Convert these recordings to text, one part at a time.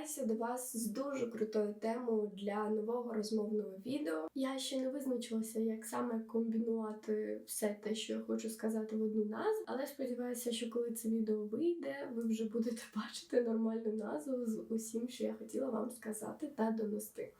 звертаюся до вас з дуже крутою темою для нового розмовного відео. Я ще не визначилася, як саме комбінувати все те, що я хочу сказати в одну назву, але сподіваюся, що коли це відео вийде, ви вже будете бачити нормальну назву з усім, що я хотіла вам сказати та донести.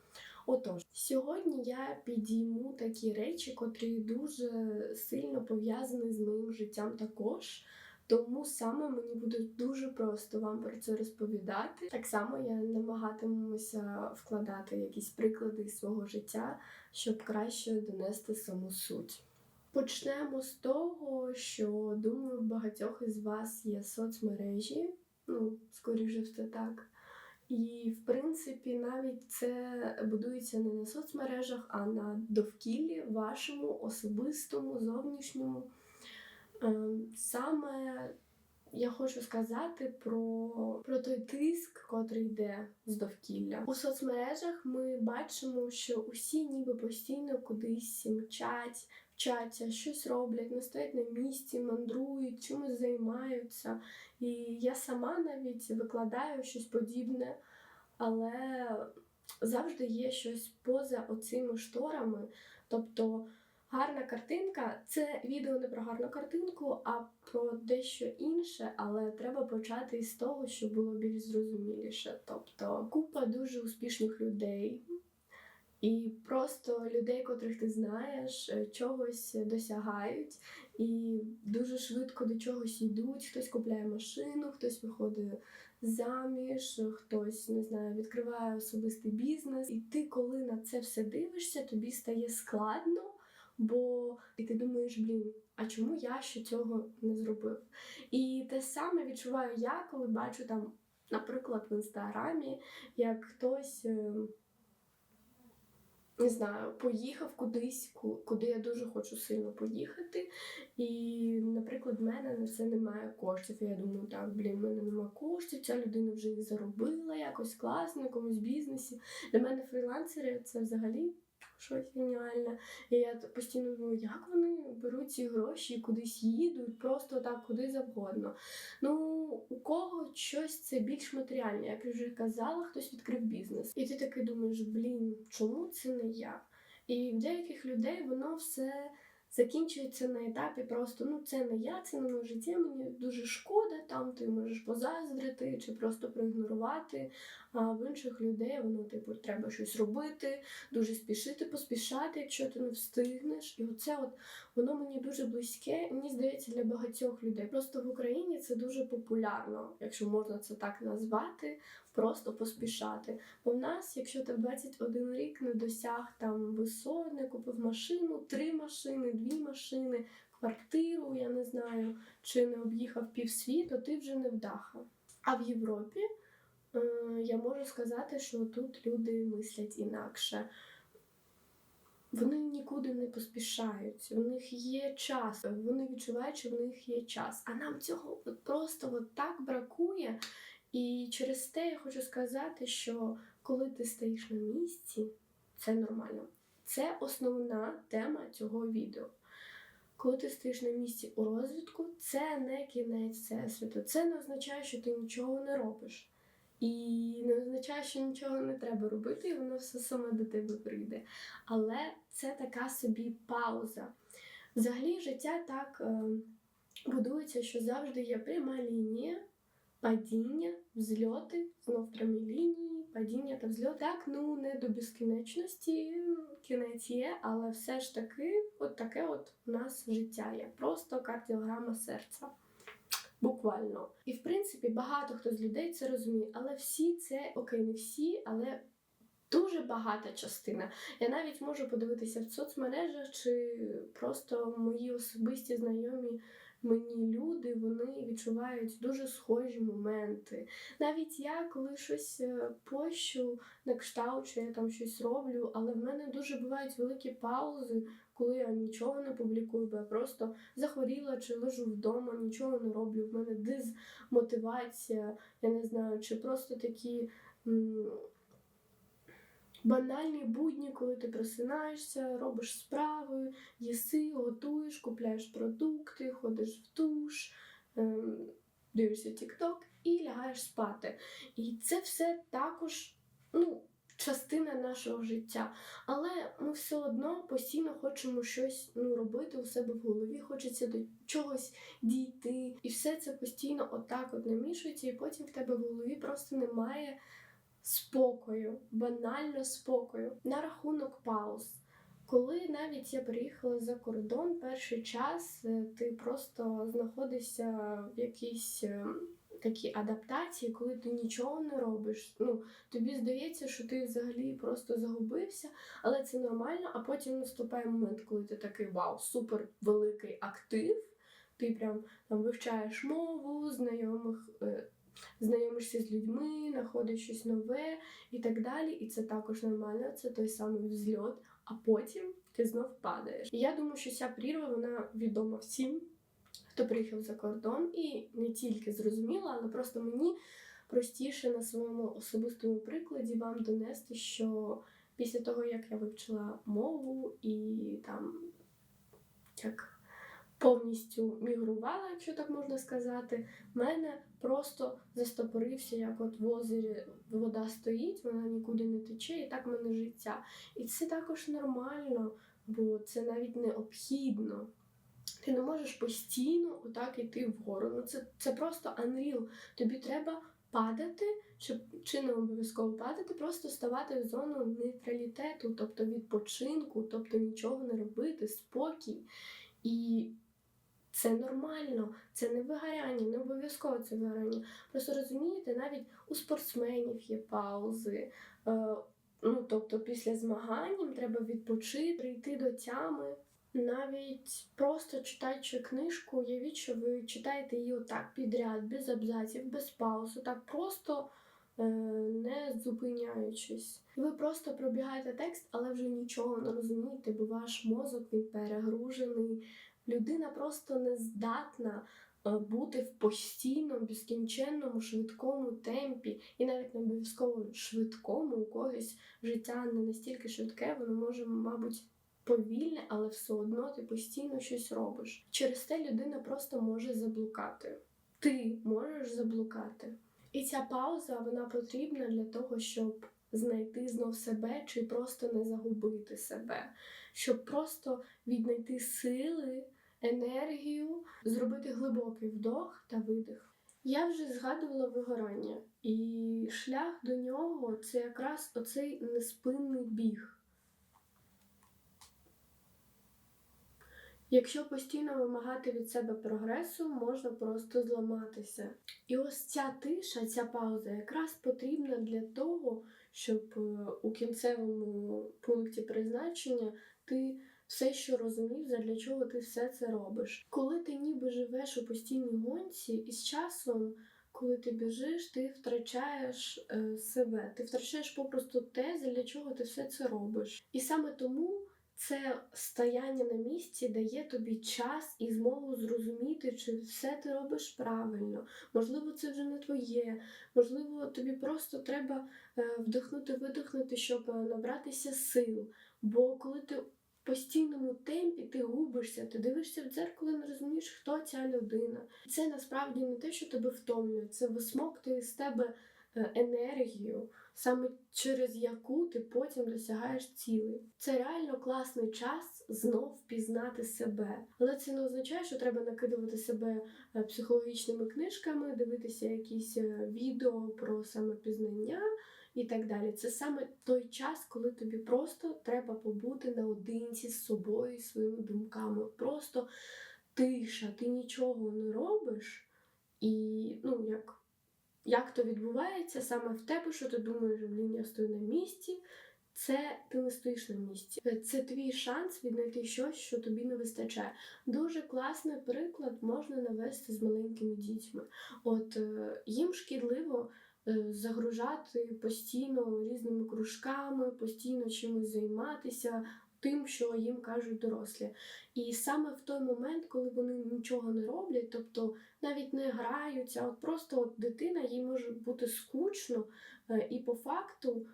Отож, сьогодні я підійму такі речі, котрі дуже сильно пов'язані з моїм життям також. Тому саме мені буде дуже просто вам про це розповідати. Так само я намагатимуся вкладати якісь приклади свого життя, щоб краще донести саму суть. Почнемо з того, що думаю, в багатьох із вас є соцмережі. Ну, скоріше все так. І, в принципі, навіть це будується не на соцмережах, а на довкіллі вашому особистому, зовнішньому. Ем, Саме я хочу сказати про, про той тиск, котрий йде з довкілля. У соцмережах ми бачимо, що усі ніби постійно кудись мчать, вчаться, щось роблять, не стоять на місці, мандрують, чимось займаються. І я сама навіть викладаю щось подібне, але завжди є щось поза оцими шторами. Тобто гарна картинка це відео не про гарну картинку, а про дещо інше, але треба почати із того, щоб було більш зрозуміліше. Тобто купа дуже успішних людей. І просто людей, котрих ти знаєш, е, чогось досягають і дуже швидко до чогось йдуть. Хтось купляє машину, хтось виходить заміж, хтось не знаю, відкриває особистий бізнес. І ти, коли на це все дивишся, тобі стає складно, бо і ти думаєш, блін, а чому я ще цього не зробив? І те саме відчуваю я, коли бачу там, наприклад, в інстаграмі, як хтось. е, не знаю, поїхав кудись, куди я дуже хочу сильно поїхати. І, наприклад, в мене на це немає коштів. Я думаю, так, блін, в мене немає коштів, ця людина вже їх заробила якось класно, в якомусь бізнесі. Для мене фрілансери це взагалі щось геніальне. І я постійно думаю, як вони беруть ці гроші і кудись їдуть, просто так, куди завгодно. Ну, у кого щось це більш матеріальне, як я вже казала, хтось відкрив бізнес. І ти такий думаєш, блін, чому це не я? І в деяких людей воно все закінчується на етапі просто ну це не я, це не моє життя, мені дуже шкода, там ти можеш позаздрити чи просто проігнорувати. А в інших людей воно, типу, треба щось робити, дуже спішити, поспішати, якщо ти не встигнеш. І оце от воно мені дуже близьке, мені здається, для багатьох людей. Просто в Україні це дуже популярно, якщо можна це так назвати, просто поспішати. Бо в нас, якщо ти в 21 рік не досяг там висот, не купив машину, три машини, дві машини, квартиру, я не знаю, чи не об'їхав півсвіту, ти вже не вдаха. А в Європі е, я можу сказати, що тут люди мислять інакше. Вони нікуди не поспішають, у них є час, вони відчувають, що в них є час. А нам цього просто от так бракує. І через те я хочу сказати, що коли ти стоїш на місці, це нормально. Це основна тема цього відео. Коли ти стоїш на місці у розвитку, це не кінець всесвіту. Це не означає, що ти нічого не робиш. І не означає, що нічого не треба робити, і воно все саме до тебе прийде. Але це така собі пауза. Взагалі, життя так е, будується, що завжди є пряма лінія, падіння, взльоти, знов прямі лінії, падіння та взльот. Так, ну не до безкінечності, кінець є, але все ж таки, от таке от у нас життя є. Просто кардіограма серця. Буквально. І в принципі багато хто з людей це розуміє, але всі це окей, не всі, але дуже багата частина. Я навіть можу подивитися в соцмережах, чи просто мої особисті знайомі мені люди, вони відчувають дуже схожі моменти. Навіть я, коли щось е, пощу на кшталт, що я там щось роблю, але в мене дуже бувають великі паузи, коли я нічого не публікую, бо я просто захворіла чи лежу вдома, нічого не роблю. В мене дизмотивація, я не знаю, чи просто такі. Банальні будні, коли ти просинаєшся, робиш справи, їси, готуєш, купляєш продукти, ходиш в душ, ем, дивишся TikTok і лягаєш спати. І це все також ну, частина нашого життя. Але ми все одно постійно хочемо щось ну, робити у себе в голові, хочеться до чогось дійти. І все це постійно отак от намішується, і потім в тебе в голові просто немає спокою, банально спокою. На рахунок пауз. Коли навіть я приїхала за кордон, перший час е, ти просто знаходишся в якійсь е, такій адаптації, коли ти нічого не робиш. Ну, тобі здається, що ти взагалі просто загубився, але це нормально, а потім наступає момент, коли ти такий вау, супер великий актив. Ти прям там вивчаєш мову, знайомих, е, знайомишся з людьми, знаходиш щось нове і так далі. І це також нормально, це той самий взльот, а потім ти знов падаєш. І я думаю, що ця прірва вона відома всім, хто приїхав за кордон, і не тільки зрозуміла, але просто мені простіше на своєму особистому прикладі вам донести, що після того, як я вивчила мову і там як повністю мігрувала, якщо так можна сказати, в мене просто застопорився, як от в озері вода стоїть, вона нікуди не тече, і так в мене життя. І це також нормально, бо це навіть необхідно. Ти не можеш постійно отак йти вгору. Ну це, це просто unreal. Тобі треба падати, чи, чи не обов'язково падати, просто ставати в зону нейтралітету, тобто відпочинку, тобто нічого не робити, спокій. І це нормально, це не вигоряння, не обов'язково це вигоряння. Просто розумієте, навіть у спортсменів є паузи. Е, ну, тобто після змагань їм треба відпочити, прийти до тями. Навіть просто читаючи книжку, уявіть, що ви читаєте її отак підряд, без абзаців, без пауз, так просто е, не зупиняючись. Ви просто пробігаєте текст, але вже нічого не розумієте, бо ваш мозок він перегружений. Людина просто не здатна е, бути в постійному, безкінченному, швидкому темпі, і навіть не обов'язково швидкому у когось життя не настільки швидке, воно може, мабуть, повільне, але все одно ти постійно щось робиш. Через те людина просто може заблукати. Ти можеш заблукати. І ця пауза вона потрібна для того, щоб знайти знов себе чи просто не загубити себе, щоб просто віднайти сили, енергію, зробити глибокий вдох та видих. Я вже згадувала вигорання, і шлях до нього це якраз оцей неспинний біг. Якщо постійно вимагати від себе прогресу, можна просто зламатися. І ось ця тиша, ця пауза якраз потрібна для того, щоб е, у кінцевому пункті призначення ти все, що розумів, для чого ти все це робиш. Коли ти ніби живеш у постійній гонці, і з часом, коли ти біжиш, ти втрачаєш е, себе, ти втрачаєш попросту те, для чого ти все це робиш. І саме тому. Це стояння на місці дає тобі час і змогу зрозуміти, чи все ти робиш правильно. Можливо, це вже не твоє, можливо, тобі просто треба е, вдихнути, видихнути, щоб е, набратися сил. Бо коли ти в постійному темпі ти губишся, ти дивишся в дзеркало і не розумієш, хто ця людина. Це насправді не те, що тебе втомлює, це висмоктує з тебе енергію саме через яку ти потім досягаєш цілей. Це реально класний час знов пізнати себе. Але це не означає, що треба накидувати себе е, психологічними книжками, дивитися якісь е, відео про самопізнання. І так далі. Це саме той час, коли тобі просто треба побути наодинці з собою своїми думками. Просто тиша, ти нічого не робиш, і ну, як як то відбувається саме в тебе, що ти думаєш, блін, я стою на місці. Це ти не стоїш на місці. Це твій шанс віднайти щось, що тобі не вистачає. Дуже класний приклад можна навести з маленькими дітьми. От е, їм шкідливо е, загружати постійно різними кружками, постійно чимось займатися, тим, що їм кажуть дорослі. І саме в той момент, коли вони нічого не роблять, тобто навіть не граються, от просто от дитина їй може бути скучно, е, і по факту.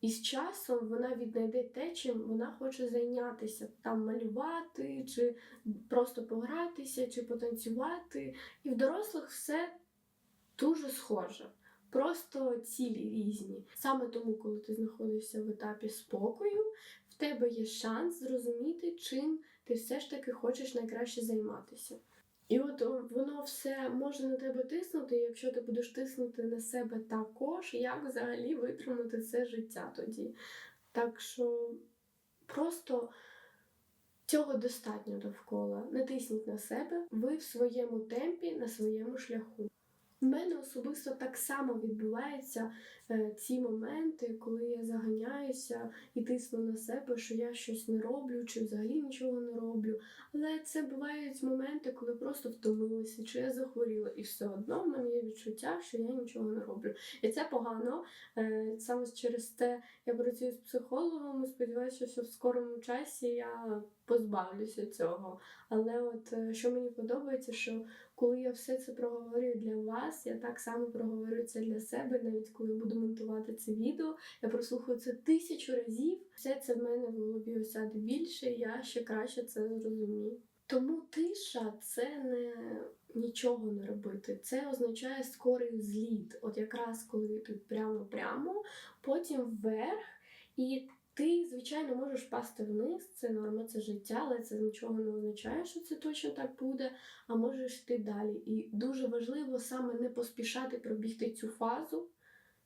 І з часом вона віднайде те, чим вона хоче зайнятися, там малювати, чи просто погратися, чи потанцювати. І в дорослих все дуже схожа. Просто цілі різні. Саме тому, коли ти знаходишся в етапі спокою, тебе є шанс зрозуміти, чим ти все ж таки хочеш найкраще займатися. І от воно все може на тебе тиснути, якщо ти будеш тиснути на себе також, як взагалі витримати це життя тоді. Так що просто цього достатньо довкола. Не тисніть на себе, ви в своєму темпі, на своєму шляху. У мене особисто так само відбуваються е, ці моменти, коли я заганяюся і тисну на себе, що я щось не роблю, чи взагалі нічого не роблю. Але це бувають моменти, коли просто втомилася, чи я захворіла, і все одно в мене є відчуття, що я нічого не роблю. І це погано. Е, Саме через те я працюю з психологом сподіваюся, що в скорому часі я позбавлюся цього. Але от е, що мені подобається, що коли я все це проговорюю для вас, я так само проговорю це для себе, навіть коли буду монтувати це відео. Я прослухаю це тисячу разів. Все це в мене в голові осяде більше, і я ще краще це зрозумію. Тому тиша це не нічого не робити. Це означає скорий зліт. От якраз коли ти прямо-прямо, потім вверх, і ти, звичайно, можеш впасти вниз, це норма, це життя, але це нічого не означає, що це точно так буде. А можеш йти далі. І дуже важливо саме не поспішати пробігти цю фазу.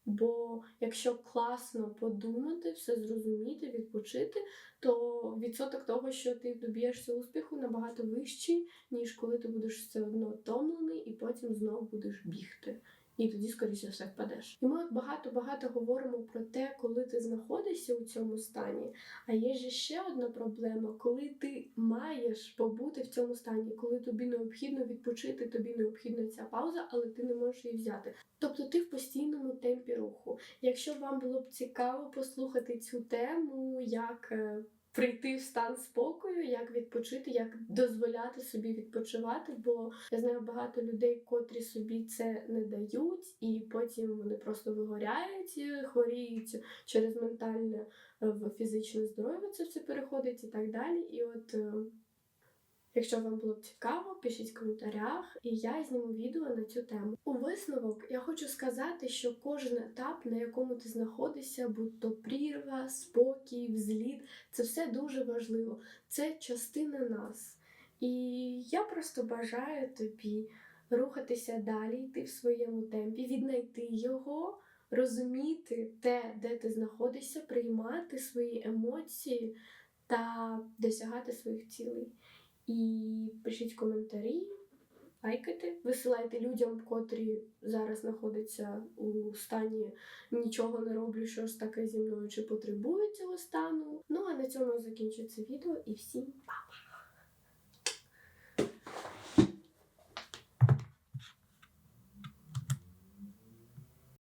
Бо якщо класно подумати, все зрозуміти, відпочити, то відсоток того, що ти доб'єшся успіху, набагато вищий, ніж коли ти будеш все одно втомлений і потім знову будеш бігти. І тоді, скоріше все, впадеш. І ми багато-багато говоримо про те, коли ти знаходишся у цьому стані. А є ж ще одна проблема, коли ти маєш побути в цьому стані, коли тобі необхідно відпочити, тобі необхідна ця пауза, але ти не можеш її взяти. Тобто ти в постійному темпі руху. Якщо вам було б цікаво послухати цю тему, як е, прийти в стан спокою, як відпочити, як дозволяти собі відпочивати, бо я знаю багато людей, котрі собі це не дають, і потім вони просто вигоряють, е, хворіють через ментальне е, в фізичне здоров'я, це все переходить і так далі. І от. Якщо вам було б цікаво, пишіть в коментарях, і я зніму відео на цю тему. У висновок я хочу сказати, що кожен етап, на якому ти знаходишся, будь то прірва, спокій, взліт, це все дуже важливо. Це частина нас. І я просто бажаю тобі рухатися далі, йти в своєму темпі, віднайти його, розуміти те, де ти знаходишся, приймати свої емоції та досягати своїх цілей. І пишіть коментарі, лайкайте, висилайте людям, котрі зараз знаходяться у стані нічого не роблю, що ж таке зі мною, чи потребують цього стану. Ну а на цьому закінчу відео і всім па!